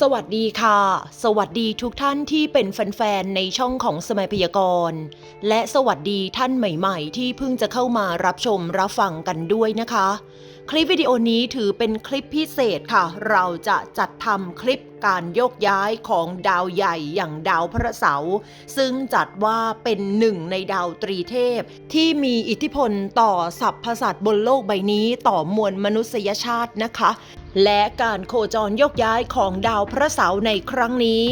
สวัสดีค่ะ สวัสดีทุกท่านที่เป็นแฟนๆ ในช่องของสมัยพยากรณ์ และสวัสดีท่านใหม่ๆ ที่เพิ่งจะเข้ามารับชมรับฟังกันด้วยนะคะ คลิปวิดีโอนี้ถือเป็นคลิปพิเศษค่ะ เราจะจัดทำคลิป การโยกย้ายของดาวใหญ่อย่างดาวพระเสาร์ซึ่งจัดว่าเป็นหนึ่งในดาวตรีเทพ ที่มีอิทธิพลต่อสรรพสัตว์บนโลกใบนี้ต่อมวลมนุษยชาตินะคะและการโคจรโยกย้ายของดาวพระเสาร์ในครั้งนี้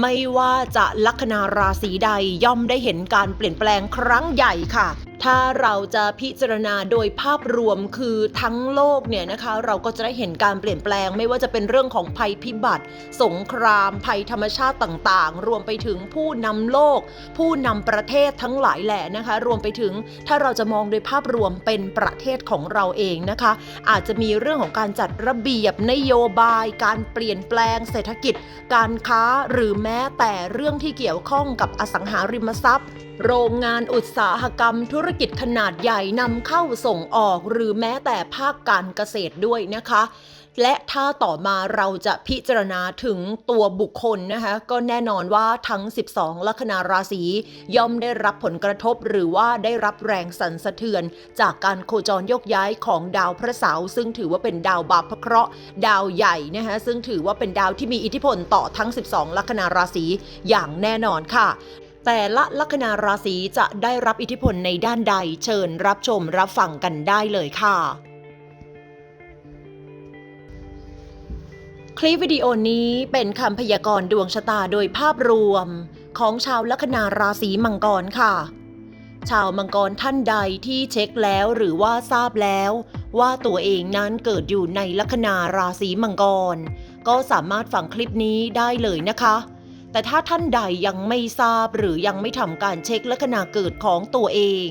ไม่ว่าจะลัคนาราศีใดย่อมได้เห็นการเปลี่ยนแปลงครั้งใหญ่ค่ะ ถ้าเราจะพิจารณาโดยภาพรวมคือทั้งโลกเนี่ยนะคะ เราก็จะได้เห็นการเปลี่ยนแปลงไม่ว่าจะเป็นเรื่องของภัยพิบัติสงครามภัยธรรมชาติต่างๆ รวมไปถึงผู้นำโลก ผู้นำประเทศทั้งหลายแหละนะคะ รวมไปถึงถ้าเราจะมองโดยภาพรวมเป็นประเทศของเราเองนะคะ อาจจะมีเรื่องของการจัดระเบียบนโยบาย การเปลี่ยนแปลงเศรษฐกิจ การค้าหรือแม้แต่เรื่องที่เกี่ยวข้องกับอสังหาริมทรัพย์โรงงานอุตสาหกรรมธุรกิจขนาดใหญ่นำเข้าส่งออก หรือแม้แต่ภาคการเกษตรด้วยนะคะ และถ้าต่อมาเราจะพิจารณาถึงตัวบุคคลนะคะก็แน่นอนว่าทั้ง 12 ลัคนาราศีย่อมได้รับผลกระทบหรือว่าได้รับแรงสั่นสะเทือน จากการโคจรยกย้ายของดาวพระเสาร์ซึ่งถือว่าเป็นดาวบาปเคราะห์ดาวใหญ่นะคะซึ่งถือว่าเป็นดาวที่มีอิทธิพลต่อทั้ง 12 ลัคนาราศีอย่างแน่นอนค่ะแต่ละลัคนาราศีจะได้รับอิทธิพลในด้านใดเชิญรับชมรับฟังกันได้เลยค่ะ คลิปวิดีโอนี้เป็นคำพยากรณ์ดวงชะตาโดยภาพรวม ของชาวลัคนาราศีมังกรค่ะ ชาวมังกรท่านใดที่เช็คแล้วหรือว่าทราบแล้ว ว่าตัวเองนั้นเกิดอยู่ในลัคนาราศีมังกร ก็สามารถฟังคลิปนี้ได้เลยนะคะ แต่ถ้าท่านใดยังไม่ทราบหรือยังไม่ทำการเช็คลัคนาเกิดของตัวเอง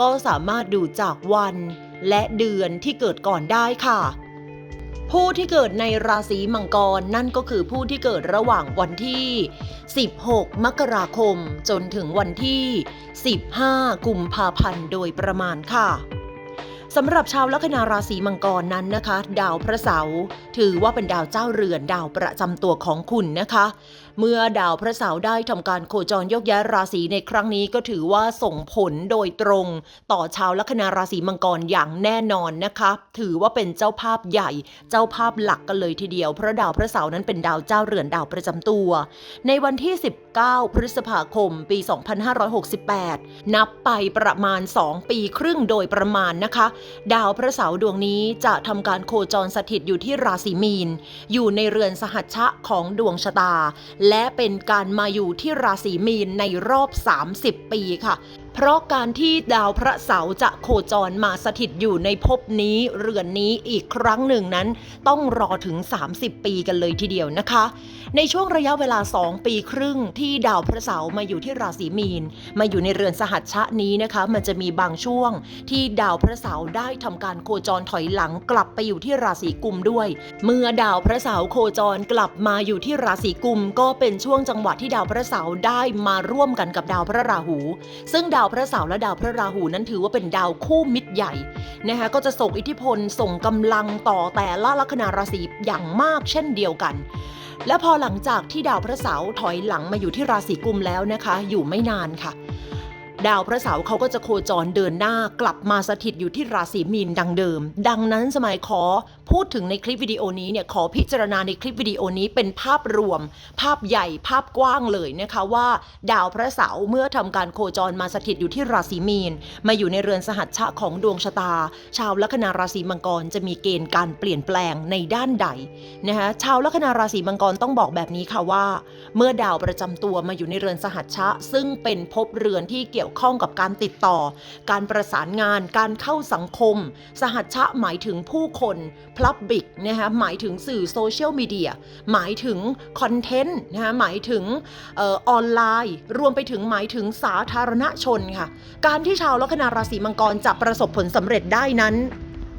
ก็สามารถดูจากวัน และเดือนที่เกิดก่อนได้ค่ะ ผู้ที่เกิดในราศีมังกรนั่นก็คือผู้ที่เกิดระหว่างวันที่ 16 มกราคม จนถึงวันที่ 15 กุมภาพันธ์โดยประมาณค่ะสำหรับชาวลัคนาราศีมังกรนั้นนะคะ ดาวพระเสาร์ถือว่าเป็นดาวเจ้าเรือนดาวประจำตัวของคุณนะคะ เมื่อดาวพระเสาร์ได้ทำการโคจรยกย้ายราศีในครั้งนี้ก็ถือว่าส่งผลโดยตรง ต่อชาวลัคนาราศีมังกรอย่างแน่นอนนะคะ ถือว่าเป็นเจ้าภาพใหญ่ เจ้าภาพหลักกันเลยทีเดียว เพราะดาวพระเสาร์นั้นเป็นดาวเจ้าเรือนดาวประจำตัว ในวันที่ 19 พฤษภาคม ปี 2568 นับไปประมาณ 2 ปีครึ่งโดยประมาณนะคะ ดาวพระเสาร์ดวงนี้จะทำการโคจรสถิตอยู่ที่ราศีมีน อยู่ในเรือนสหัชชะของดวงชะตาและเป็นการมาอยู่ที่ราศีมีนในรอบ 30 ปีค่ะ เพราะการที่ดาวพระเสาร์จะโคจรมาสถิตอยู่ในภพนี้เรือนนี้อีกครั้งหนึ่งนั้น ต้องรอถึง 30 ปีกันเลยทีเดียวนะคะ ในช่วงระยะเวลา 2 ปีครึ่งที่ดาวพระเสาร์มาอยู่ที่ราศีมีน มาอยู่ในเรือนสหัชชะนี้นะคะ มันจะมีบางช่วงที่ดาวพระเสาร์ได้ทำการโคจรถอยหลังกลับไปอยู่ที่ราศีกุมด้วย เมื่อดาวพระเสาร์โคจรกลับมาอยู่ที่ราศีกุม ก็เป็นช่วงจังหวะที่ดาวพระเสาร์ได้มาร่วมกันกับดาวพระราหู ซึ่งดาวพระเสาร์และดาวพระราหูนั้นถือว่าเป็นดาวคู่มิตรใหญ่นะคะก็จะส่งอิทธิพลส่งกำลังต่อแต่ละลัคนาราศีอย่างมากเช่นเดียวกัน และพอหลังจากที่ดาวพระเสาร์ถอยหลังมาอยู่ที่ราศีกุมแล้วนะคะ อยู่ไม่นานค่ะ ดาวพระเสาร์เขาก็จะโคจรเดินหน้ากลับมาสถิตอยู่ที่ราศีมีนดังเดิม ดังนั้นสมัยขอพูดถึงในคลิปวิดีโอนี้เนี่ยขอพิจารณาในคลิปวิดีโอนี้เป็นภาพรวม ภาพใหญ่ภาพกว้างเลยนะคะว่า ดาวพระเสาร์เมื่อทำการโคจรมาสถิตอยู่ที่ราศีมีน มาอยู่ในเรือนสหัชชะของดวงชะตา ชาวลัคนาราศีมังกรจะมีเกณฑ์การเปลี่ยนแปลงในด้านใดนะคะชาวลัคนาราศีมังกรต้องบอกแบบนี้ค่ะว่า เมื่อดาวประจำตัวมาอยู่ในเรือนสหัชชะ ซึ่งเป็นภพเรือนที่เกี่ยวข้องกับการติดต่อ การประสานงาน การเข้าสังคม สหัชชะหมายถึงผู้คนพลับบิกนะคะหมายถึงสื่อโซเชียลมีเดียหมายถึงคอนเทนต์นะคะหมายถึงออนไลน์ รวมไปถึงหมายถึงสาธารณชนค่ะ การที่ชาวลัคนาราศีมังกรจะประสบผลสำเร็จได้นั้น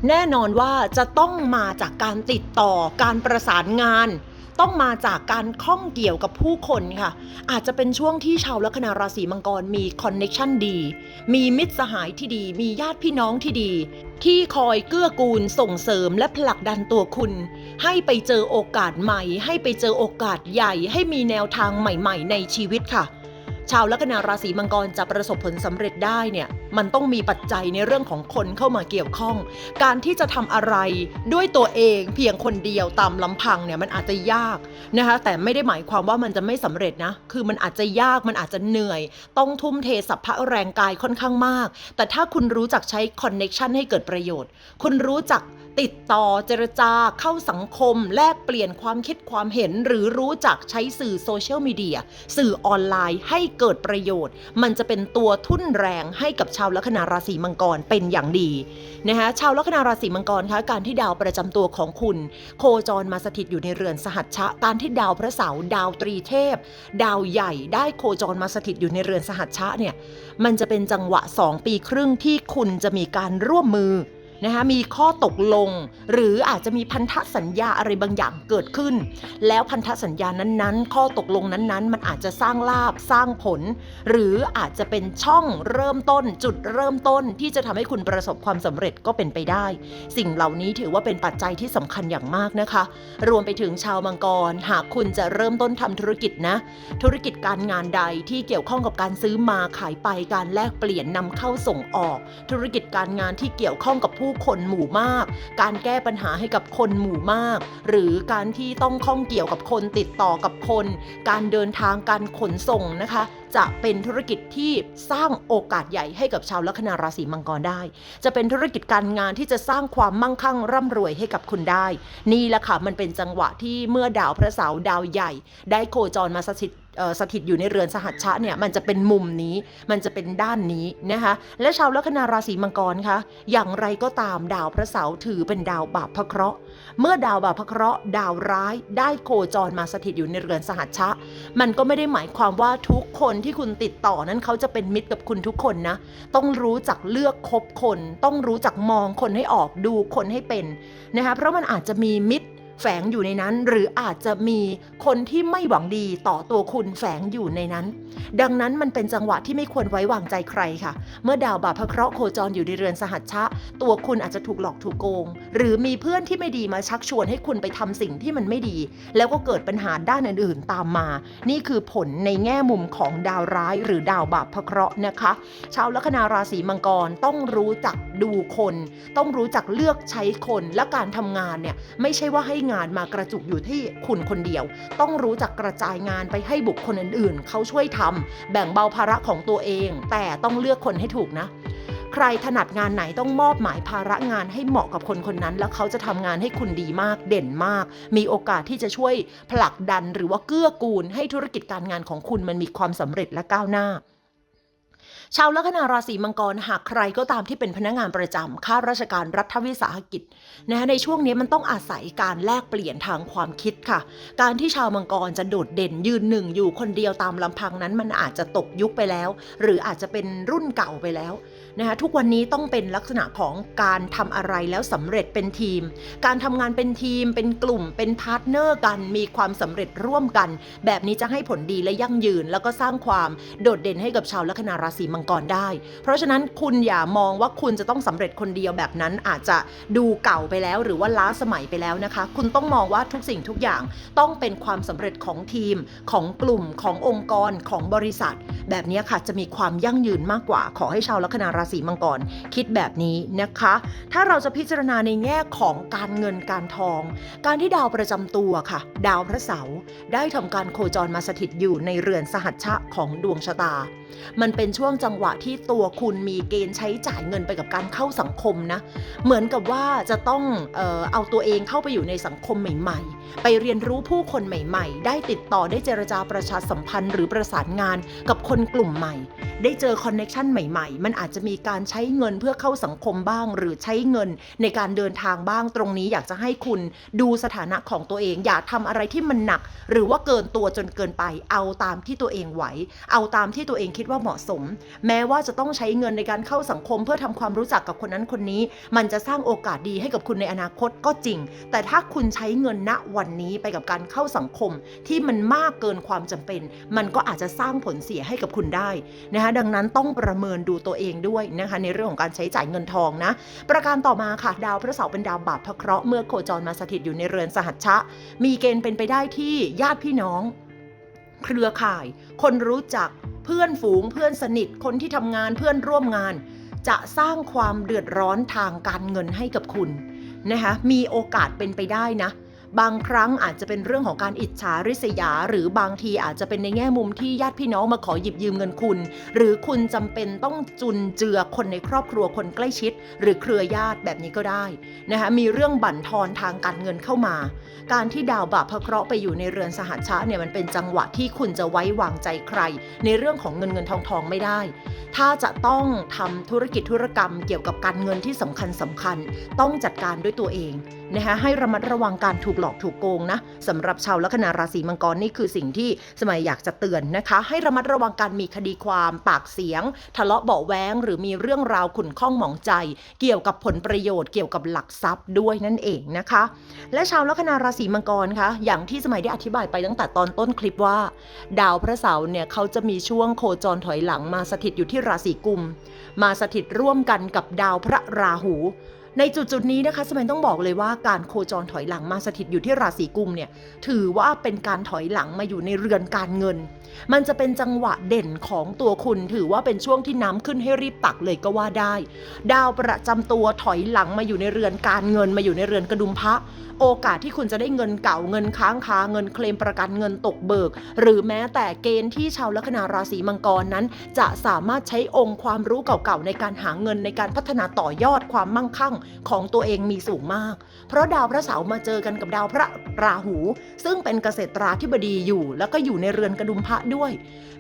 แน่นอนว่าจะต้องมาจากการติดต่อการประสานงาน ต้องมาจากการข้องเกี่ยวกับผู้คนค่ะ อาจจะเป็นช่วงที่ชาวลัคนาราศีมังกรมีคอนเน็ชันดี มีมิตรสหายที่ดี มีญาติพี่น้องที่ดี ที่คอยเกื้อกูลส่งเสริมและผลักดันตัวคุณ ให้ไปเจอโอกาสใหม่ ให้ไปเจอโอกาสใหญ่ ให้มีแนวทางใหม่ ๆ ในชีวิตค่ะ ชาวลัคนาราศีมังกรจะประสบผลสำเร็จได้เนี่ยมันต้องมีปัจจัยในเรื่องของคนเข้ามาเกี่ยวข้อง การที่จะทำอะไรด้วยตัวเองเพียงคนเดียวตามลำพังเนี่ยมันอาจจะยากนะคะแต่ไม่ได้หมายความว่ามันจะไม่สำเร็จนะคือมันอาจจะยากมันอาจจะเหนื่อย ต้องทุ่มเทสัพพะแรงกายค่อนข้างมาก แต่ถ้าคุณรู้จักใช้คอนเน็ชันให้เกิดประโยชน์ คุณรู้จัก ติดต่อเจรจาเข้าสังคม แลกเปลี่ยนความคิดความเห็น หรือรู้จักใช้สื่อโซเชียลมีเดียสื่อออนไลน์ให้เกิดประโยชน์ มันจะเป็นตัวทุ่นแรงให้กับชาวลัคนาราศีมังกรเป็นอย่างดีนะคะชาวลัคนาราศีมังกรคะการที่ดาวประจำตัวของคุณ โคจรมาสถิตอยู่ในเรือนสหัชชะ การที่ดาวพระเสาร์ดาวตรีเทพ ดาวใหญ่ได้โคจรมาสถิตอยู่ในเรือนสหัชชะเนี่ยมันจะเป็นจังหวะ 2 ปีครึ่งที่คุณจะมีการร่วมมือ นะคะมีข้อตกลง หรืออาจจะมีพันธสัญญาอะไรบางอย่างเกิดขึ้น แล้วพันธสัญญานั้นๆ ข้อตกลงนั้นๆ มันอาจจะสร้างลาบสร้างผล หรืออาจจะเป็นช่องเริ่มต้น จุดเริ่มต้นที่จะทำให้คุณประสบความสำเร็จก็เป็นไปได้ สิ่งเหล่านี้ถือว่าเป็นปัจจัยที่สำคัญอย่างมากนะคะ รวมไปถึงชาวมังกร หากคุณจะเริ่มต้นทำธุรกิจนะ ธุรกิจการงานใดที่เกี่ยวข้องกับการซื้อมาขายไปการแลกเปลี่ยนนำเข้าส่งออก ธุรกิจการงานที่เกี่ยวข้องกับผู้คนหมู่มาก การแก้ปัญหาให้กับคนหมู่มาก หรือการที่ต้องข้องเกี่ยวกับคนติดต่อกับคน การเดินทางการขนส่งนะคะ จะเป็นธุรกิจที่สร้างโอกาสใหญ่ให้กับชาวลัคนาราศีมังกรได้ จะเป็นธุรกิจการงานที่จะสร้างความมั่งคั่งร่ำรวยให้กับคุณได้ นี่แหละค่ะมันเป็นจังหวะที่เมื่อดาวพระเสาร์ดาวใหญ่ ได้โคจรมาสถิต สถิตอยู่ในเรือนสหัชชะเนี่ยมันจะเป็นมุมนี้มันจะเป็นด้านนี้นะคะและชาวลัคนาราศีมังกรคะอย่างไรก็ตามดาวพระเสาร์ถือเป็นดาวบาปพระเคราะห์ เมื่อดาวบาปพระเคราะห์ ดาวร้ายได้โคจรมาสถิตอยู่ในเรือนสหัชชะ มันก็ไม่ได้หมายความว่าทุกคนที่คุณติดต่อนั้นเขาจะเป็นมิตรกับคุณทุกคนนะต้องรู้จักเลือกคบคน ต้องรู้จักมองคนให้ออกดูคนให้เป็นนะคะเพราะมันอาจจะมีมิตร แฝงอยู่ในนั้น หรืออาจจะมีคนที่ไม่หวังดีต่อตัวคุณแฝงอยู่ในนั้น ดังนั้นมันเป็นจังหวะที่ไม่ควรไว้วางใจใครค่ะ เมื่อดาวบาปพระเคราะห์โคจรอยู่ในเรือนสหัชชะ ตัวคุณอาจจะถูกหลอกถูกโกง หรือมีเพื่อนที่ไม่ดีมาชักชวนให้คุณไปทำสิ่งที่มันไม่ดี แล้วก็เกิดปัญหาด้านอื่นๆ ตามมา นี่คือผลในแง่มุมของดาวร้าย หรือดาวบาปพระเคราะห์นะคะ ชาวลัคนาราศีมังกรต้องรู้จัก ดูคน ต้องรู้จักเลือกใช้คนและการทำงานเนี่ยไม่ใช่ว่าให้งานมากระจุกอยู่ที่คุณคนเดียว ต้องรู้จักกระจายงานไปให้บุคคลอื่นๆ เขาช่วยทำแบ่งเบาภาระของตัวเอง แต่ต้องเลือกคนให้ถูกนะใครถนัดงานไหนต้องมอบหมายภาระงานให้เหมาะกับคนคนนั้น แล้วเขาจะทำงานให้คุณดีมากเด่นมาก มีโอกาสที่จะช่วยผลักดันหรือว่าเกื้อกูลให้ธุรกิจการงานของคุณมันมีความสำเร็จและก้าวหน้า ชาวลัคนาราศีมังกรหากใครก็ตามที่เป็นพนักงานประจำข้าราชการรัฐวิสาหกิจนะคะในช่วงนี้มันต้องอาศัยการแลกเปลี่ยนทางความคิดค่ะ การที่ชาวมังกรจะโดดเด่นยืนหนึ่งอยู่คนเดียวตามลำพังนั้นมันอาจจะตกยุคไปแล้ว หรืออาจจะเป็นรุ่นเก่าไปแล้ว นะคะทุกวันนี้ต้องเป็นลักษณะของการทำอะไรแล้วสำเร็จเป็นทีม การทำงานเป็นทีม เป็นกลุ่ม เป็นพาร์ทเนอร์กันมีความสำเร็จร่วมกัน แบบนี้จะให้ผลดีและยั่งยืน แล้วก็สร้างความโดดเด่นให้กับชาวลัคนาราศีมังกรได้ เพราะฉะนั้นคุณอย่ามองว่าคุณจะต้องสำเร็จคนเดียวแบบนั้นอาจจะดูเก่าไปแล้ว หรือว่าล้าสมัยไปแล้วนะคะ คุณต้องมองว่าทุกสิ่งทุกอย่างต้องเป็นความสำเร็จของทีม ของกลุ่มขององค์กรของบริษัท แบบนี้ค่ะจะมีความยั่งยืนมากกว่า ขอให้ชาวลัคนาราศีมังกรคิดแบบนี้นะคะ ถ้าเราจะพิจารณาในแง่ของการเงินการทอง การที่ดาวประจำตัวค่ะ ดาวพระเสาร์ได้ทำการโคจรมาสถิตอยู่ในเรือนสหัชชะของดวงชะตา มันเป็นช่วงจังหวะที่ตัวคุณมีเกณฑ์ใช้จ่ายเงินไปกับการเข้าสังคมนะ เหมือนกับว่าจะต้องเออเอาตัวเองเข้าไปอยู่ในสังคมใหม่ๆ ไปเรียนรู้ผู้คนใหม่ ๆ ได้ติดต่อได้เจรจาประชาสัมพันธ์หรือประสานงานกับคนกลุ่มใหม่ ได้เจอคอนเน็ชันใหม่ ๆ มันอาจจะมีการใช้เงินเพื่อเข้าสังคมบ้าง หรือใช้เงินในการเดินทางบ้างตรงนี้ อยากจะให้คุณดูสถานะของตัวเอง อย่าทำอะไรที่มันหนัก หรือว่าเกินตัวจนเกินไป เอาตามที่ตัวเองไหว เอาตามที่ตัวเองคิดว่าเหมาะสม แม้ว่าจะต้องใช้เงินในการเข้าสังคมเพื่อทำความรู้จักกับคนนั้นคนนี้ มันจะสร้างโอกาสดีให้กับคุณในอนาคตก็จริง แต่ถ้าคุณใช้เงินณวันันี้ไปกับการเข้าสังคมที่มันมากเกินความจำเป็น มันก็อาจจะสร้างผลเสียให้กับคุณได้นะคะดังนั้นต้องประเมินดูตัวเองด้วยนะคะในเรื่องของการใช้จ่ายเงินทองนะ ประการต่อมาค่ะ ดาวพระเสาร์เป็นดาวบาปพระเคราะห์เมื่อโคจรมาสถิตอยู่ในเรือนสหัชชะ มีเกณฑ์เป็นไปได้ที่ญาติพี่น้อง เครือข่าย คนรู้จักเพื่อนฝูงเพื่อนสนิทคนที่ทำงานเพื่อนร่วมงาน จะสร้างความเดือดร้อนทางการเงินให้กับคุณนะคะมีโอกาสเป็นไปได้นะ บางครั้งอาจจะเป็นเรื่องของการอิจฉาริษยา หรือบางทีอาจจะเป็นในแง่มุมที่ญาติพี่น้องมาขอหยิบยืมเงินคุณ หรือคุณจำเป็นต้องจุนเจือคนในครอบครัวคนใกล้ชิด หรือเครือญาติแบบนี้ก็ได้นะคะมีเรื่องบั่นทอนทางการเงินเข้ามา การที่ดาวบาปพระเคราะห์ไปอยู่ในเรือนสหัชชะเนี่ยมันเป็นจังหวะที่คุณจะไว้วางใจใคร ในเรื่องของเงินเงินทองทองไม่ได้ ถ้าจะต้องทำธุรกิจธุรกรรมเกี่ยวกับการเงินที่สำคัญสำคัญ ต้องจัดการด้วยตัวเอง นะคะให้ระมัดระวังการถูกหลอกถูกโกงนะสำหรับชาวลัคนาราศีมังกรนี่คือสิ่งที่สมัยอยากจะเตือนนะคะ ให้ระมัดระวังการมีคดีความปากเสียง ทะเลาะเบาแวงหรือมีเรื่องราวขุ่นข้องหมองใจ เกี่ยวกับผลประโยชน์เกี่ยวกับหลักทรัพย์ด้วยนั่นเองนะคะ และชาวลัคนาราศีมังกรคะอย่างที่สมัยได้อธิบายไปตั้งแต่ตอนต้นคลิปว่า ดาวพระเสาร์เนี่ยเขาจะมีช่วงโคจรถอยหลังมาสถิตอยู่ที่ราศีกุม มาสถิตร่วมกันกับดาวพระราหู ในจุดจุดๆนี้นะคะสมัยต้องบอกเลยว่าการโคจรถอยหลังมาสถิตอยู่ที่ราศีกุมเนี่ยถือว่าเป็นการถอยหลังมาอยู่ในเรือนการเงิน มันจะเป็นจังหวะเด่นของตัวคุณ ถือว่าเป็นช่วงที่น้ำขึ้นให้รีบตักเลยก็ว่าได้ ดาวประจำตัวถอยหลังมาอยู่ในเรือนการเงินมาอยู่ในเรือนกระดุมพระโอกาสที่คุณจะได้เงินเก่าเงินค้างคาเงินเคลมประกันเงินตกเบิก หรือแม้แต่เกณฑ์ที่ชาวลัคนาราศีมังกรนั้น จะสามารถใช้องค์ความรู้เก่าๆในการหาเงินในการพัฒนาต่อยอดความมั่งคั่งของตัวเองมีสูงมาก เพราะดาวพระเสาร์มาเจอกันกับดาวพระราหู ซึ่งเป็นเกษตราธิบดีอยู่ แล้วก็อยู่ในเรือนกระดุมพระด้วย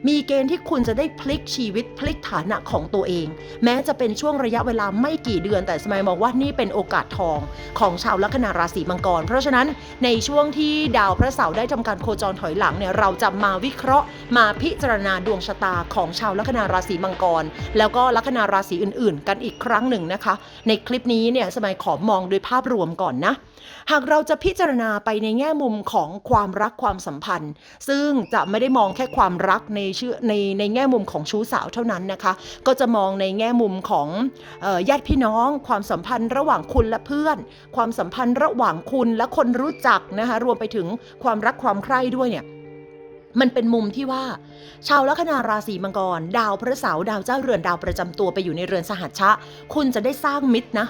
มีเกณฑ์ที่คุณจะได้พลิกชีวิตพลิกฐานะของตัวเอง แม้จะเป็นช่วงระยะเวลาไม่กี่เดือน แต่สมัยมองว่านี่เป็นโอกาสทองของชาวลัคนาราศีมังกร เพราะฉะนั้นในช่วงที่ดาวพระเสาร์ได้ทำการโคจรถอยหลังเนี่ยเราจะมาวิเคราะห์ มาพิจารณาดวงชะตาของชาวลัคนาราศีมังกร แล้วก็ลัคนาราศีอื่น ๆ กันอีกครั้งหนึ่งนะคะ ในคลิปนี้เนี่ยสมัยขอมองโดยภาพรวมก่อนนะ หากเราจะพิจารณาไปในแง่มุมของความรักความสัมพันธ์ ซึ่งจะไม่ได้มองแค่ความรักในชื่อในในแง่มุมของชู้สาวเท่านั้นนะคะ ก็จะมองในแง่มุมของออญาติพี่น้อง ความสัมพันธ์ระหว่างคุณและเพื่อน ความสัมพันธ์ระหว่างคุณและคนรู้จักนะคะรวมไปถึงความรักความใคร่ด้วยเนี่ยมันเป็นมุมที่ว่า ชาวลัคนาราศีมังกร ดาวพระเสาร์ดาวเจ้าเรือนดาวประจำตัวไปอยู่ในเรือนสหัชชะ คุณจะได้สร้างมิตรนะ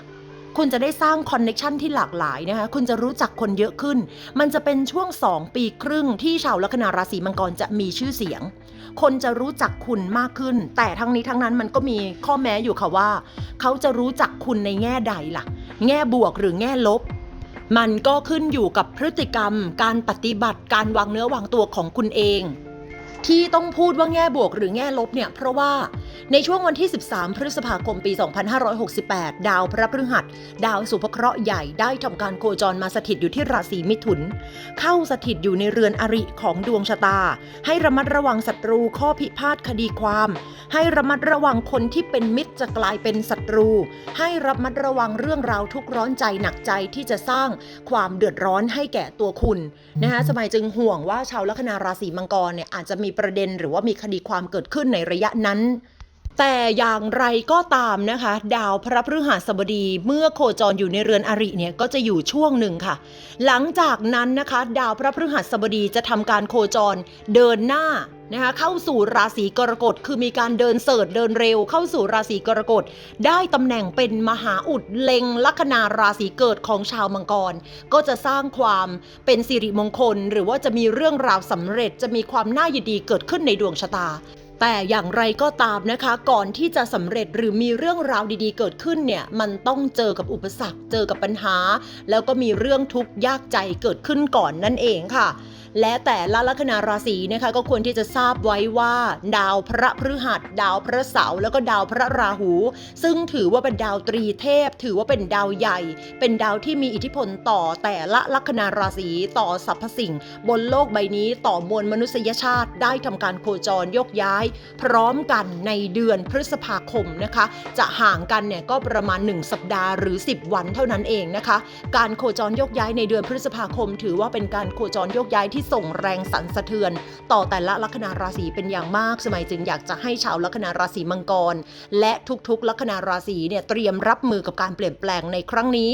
คุณจะได้สร้างคอนเน็ชันที่หลากหลายนะคะ คุณจะรู้จักคนเยอะขึ้น มันจะเป็นช่วง 2 ปีครึ่งที่ชาวลัคนาราศีมังกรจะมีชื่อเสียง คนจะรู้จักคุณมากขึ้น แต่ทั้งนี้ทั้งนั้นมันก็มีข้อแม้อยู่ค่ะว่า เขาจะรู้จักคุณในแง่ใดล่ะ แง่บวกหรือแง่ลบ มันก็ขึ้นอยู่กับพฤติกรรม การปฏิบัติการวางเนื้อวางตัวของคุณเองที่ต้องพูดว่าแง่บวกหรือแง่ลบเนี่ย เพราะว่า ในช่วงวันที่ 13 พฤษภาคมปี 2568 ดาวพระพฤหัส ดาวสุภเคราะห์ใหญ่ได้ทำการโคจรมาสถิตอยู่ที่ราศีมิถุน เข้าสถิตอยู่ในเรือนอริของดวงชะตา ให้ระมัดระวังศัตรูข้อพิพาทคดีความ ให้ระมัดระวังคนที่เป็นมิตรจะกลายเป็นศัตรู ให้ระมัดระวังเรื่องราวทุกร้อนใจหนักใจที่จะสร้างความเดือดร้อนให้แก่ตัวคุณนะคะสมัยจึงห่วงว่าชาวลัคนาราศีมังกรเนี่ยอาจจะมีประเด็นหรือว่ามีคดีความเกิดขึ้นในระยะนั้น แต่อย่างไรก็ตามนะคะ ดาวพระพฤหัสบดีเมื่อโคจรอยู่ในเรือนอริเนี่ยก็จะอยู่ช่วงหนึ่งค่ะ หลังจากนั้นนะคะ ดาวพระพฤหัสบดีจะทำการโคจรเดินหน้านะคะเข้าสู่ราศีกรกฎคือมีการเดินเสิร์ชเดินเร็ว เข้าสู่ราศีกรกฎได้ตำแหน่งเป็นมหาอุดเล็งลัคนาราศีเกิดของชาวมังกร ก็จะสร้างความเป็นสิริมงคล หรือว่าจะมีเรื่องราวสำเร็จจะมีความน่ายินดีเกิดขึ้นในดวงชะตา แต่อย่างไรก็ตามนะคะ ก่อนที่จะสำเร็จหรือมีเรื่องราวดีๆ เกิดขึ้นเนี่ยมันต้องเจอกับอุปสรรค เจอกับปัญหา แล้วก็มีเรื่องทุกข์ยากใจเกิดขึ้นก่อนนั่นเองค่ะ และแต่ละลัคนาราศีนะคะก็ควรที่จะทราบไว้ว่า ดาวพระพฤหัส ดาวพระเสาร์แล้วก็ดาวพระราหู ซึ่งถือว่าเป็นดาวตรีเทพ ถือว่าเป็นดาวใหญ่ เป็นดาวที่มีอิทธิพลต่อแต่ละลัคนาราศีต่อสรรพสิ่ง บนโลกใบนี้ต่อมวลมนุษยชาติได้ทำการโคจรยกย้าย พร้อมกันในเดือนพฤษภาคมนะคะ จะห่างกันเนี่ยก็ประมาณ 1 สัปดาห์หรือ 10 วันเท่านั้นเองนะคะ การโคจรยกย้ายในเดือนพฤษภาคม ถือว่าเป็นการโคจรยกย้ายที่ส่งแรงสั่นสะเทือน ต่อแต่ละลัคนาราศีเป็นอย่างมาก สมัยจึงอยากจะให้ชาวลัคนาราศีมังกร และทุกๆ ลัคนาราศีเนี่ยเตรียมรับมือกับการเปลี่ยนแปลงในครั้งนี้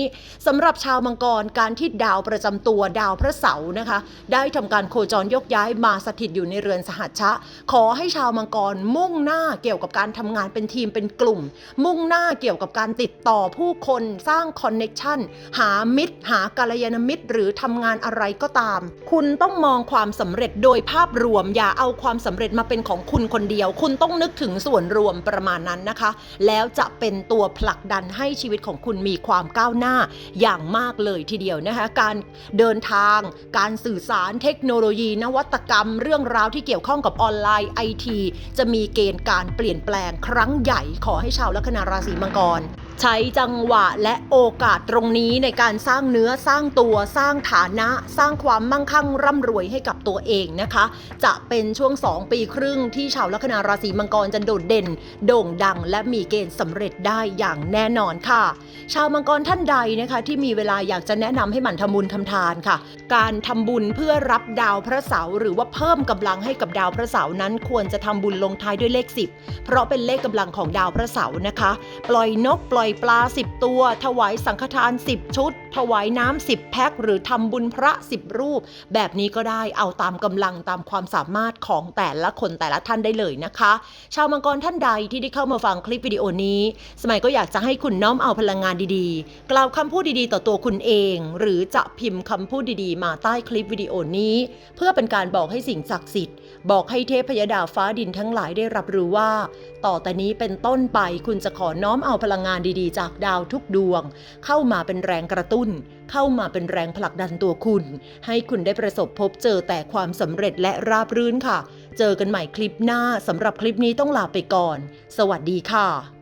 สำหรับชาวมังกรการที่ดาวประจำตัวดาวพระเสาร์นะคะ ได้ทำการโคจรยกย้ายมาสถิตอยู่ในเรือนสหัชชะ ขอให้ชาวมังกรมุ่งหน้าเกี่ยวกับการทำงานเป็นทีมเป็นกลุ่ม มุ่งหน้าเกี่ยวกับการติดต่อผู้คนสร้างคอนเน็ชันหามิตร หากัลยาณมิตร หรือทำงานอะไรก็ตาม คุณต้องมองความสำเร็จโดยภาพรวม อย่าเอาความสำเร็จมาเป็นของคุณคนเดียว คุณต้องนึกถึงส่วนรวมประมาณนั้นนะคะ แล้วจะเป็นตัวผลักดันให้ชีวิตของคุณมีความก้าวหน้าอย่างมากเลยทีเดียวนะคะ การเดินทาง การสื่อสารเทคโนโลยี นวัตกรรม เรื่องราวที่เกี่ยวข้องกับออนไลน์ไอทีจะมีเกณฑ์การเปลี่ยนแปลงครั้งใหญ่ขอให้ชาวลัคนาราศีมังกร ใช้จังหวะและโอกาสตรงนี้ในการสร้างเนื้อสร้างตัวสร้างฐานะ สร้างความมั่งคั่งร่ำรวยให้กับตัวเองนะคะ จะเป็นช่วง 2 ปีครึ่งที่ชาวลัคนาราศีมังกรจะโดดเด่น โด่งดัง และมีเกณฑ์สำเร็จได้อย่างแน่นอนค่ะ ชาวมังกรท่านใดนะคะที่มีเวลาอยากจะแนะนำให้หมั่นทำบุญทำทานค่ะ การทำบุญเพื่อรับดาวพระเสาร์หรือว่าเพิ่มกำลังให้กับดาวพระเสาร์นั้น ควรจะทำบุญลงท้ายด้วยเลข 10 เพราะเป็นเลขกำลังของดาวพระเสาร์นะคะ ปล่อยนกปล่อยอยปลา 10 ตัว ถวายสังฆทาน 10 ชุด ถวายน้ำ10 แพ็คหรือทำบุญพระ 10 รูป แบบนี้ก็ได้เอาตามกำลังตามความสามารถของแต่ละคนแต่ละท่านได้เลยนะคะ ชาวมังกรท่านใดที่ได้เข้ามาฟังคลิปวิดีโอนี้ สมัยก็อยากจะให้คุณน้อมเอาพลังงานดีๆ กล่าวคำพูดดีๆ ต่อตัวคุณเอง หรือจะพิมพ์คำพูดดีๆ มาใต้คลิปวิดีโอนี้ เพื่อเป็นการบอกให้สิ่งศักดิ์สิทธิ์ บอกให้เทพยดาฟ้าดินทั้งหลายได้รับรู้ว่า ต่อแต่นี้เป็นต้นไปคุณจะขอน้อมเอาพลังงานดีๆ จากดาวทุกดวง เข้ามาเป็นแรงกระตุ้น เข้ามาเป็นแรงผลักดันตัวคุณ ให้คุณได้ประสบพบเจอแต่ความสำเร็จและราบรื่นค่ะ เจอกันใหม่คลิปหน้าสำหรับคลิปนี้ต้องลาไปก่อน สวัสดีค่ะ